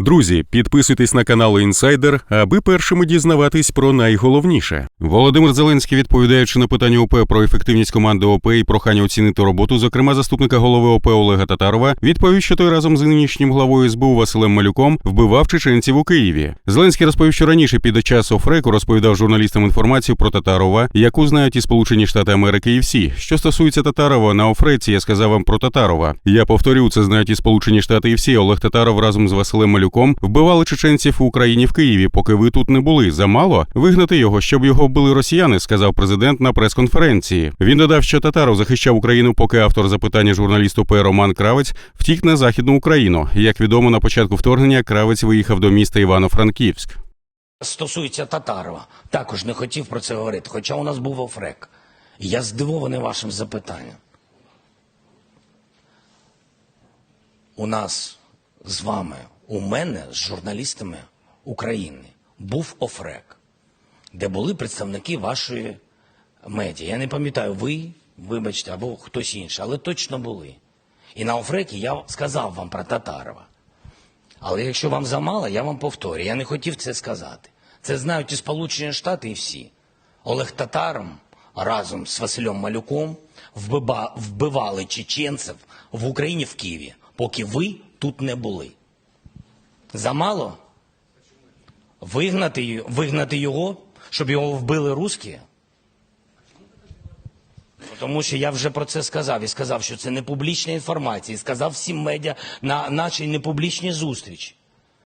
Друзі, підписуйтесь на канал Інсайдер, аби першими дізнаватись про найголовніше. Володимир Зеленський, відповідаючи на питання ОП про ефективність команди ОП і прохання оцінити роботу, зокрема заступника голови ОП Олега Татарова, відповів, що той разом з нинішнім главою СБУ Василем Малюком вбивав чеченців у Києві. Зеленський розповів, що раніше під час Офреку розповідав журналістам інформацію про Татарова, яку знають і Сполучені Штати Америки, і всі. Що стосується Татарова, на Офреці я сказав вам про Татарова. Я повторю, це знають і Сполучені Штати, і всі. Олег Татаров разом з Василем Малюком вбивали чеченців у Україні в Києві, поки ви тут не були. Замало вигнати його, щоб його вбили росіяни, сказав президент на прес-конференції. Він додав, що Татаров захищав Україну, поки автор запитання журналісту П. Роман Кравець втік на західну Україну. Як відомо, на початку вторгнення Кравець виїхав до міста Івано-Франківськ. Стосується Татарова, також не хотів про це говорити, хоча у нас був офрек. Я здивований вашим запитанням. У нас з вами, у мене, з журналістами України, був офрек, де були представники вашої медіа. Я не пам'ятаю, ви, вибачте, або хтось інший, але точно були. І на офрекі я сказав вам про Татарова. Але якщо вам замало, я вам повторю. Я не хотів це сказати. Це знають і Сполучені Штати, і всі. Олег Татаром разом з Василем Малюком вбивали чеченців в Україні в Києві, поки ви тут не були. Замало? Вигнати, вигнати його, щоб його вбили русські? Тому що я вже про це сказав і сказав, що це не публічна інформація, і сказав всім медіа на нашій непублічній зустрічі.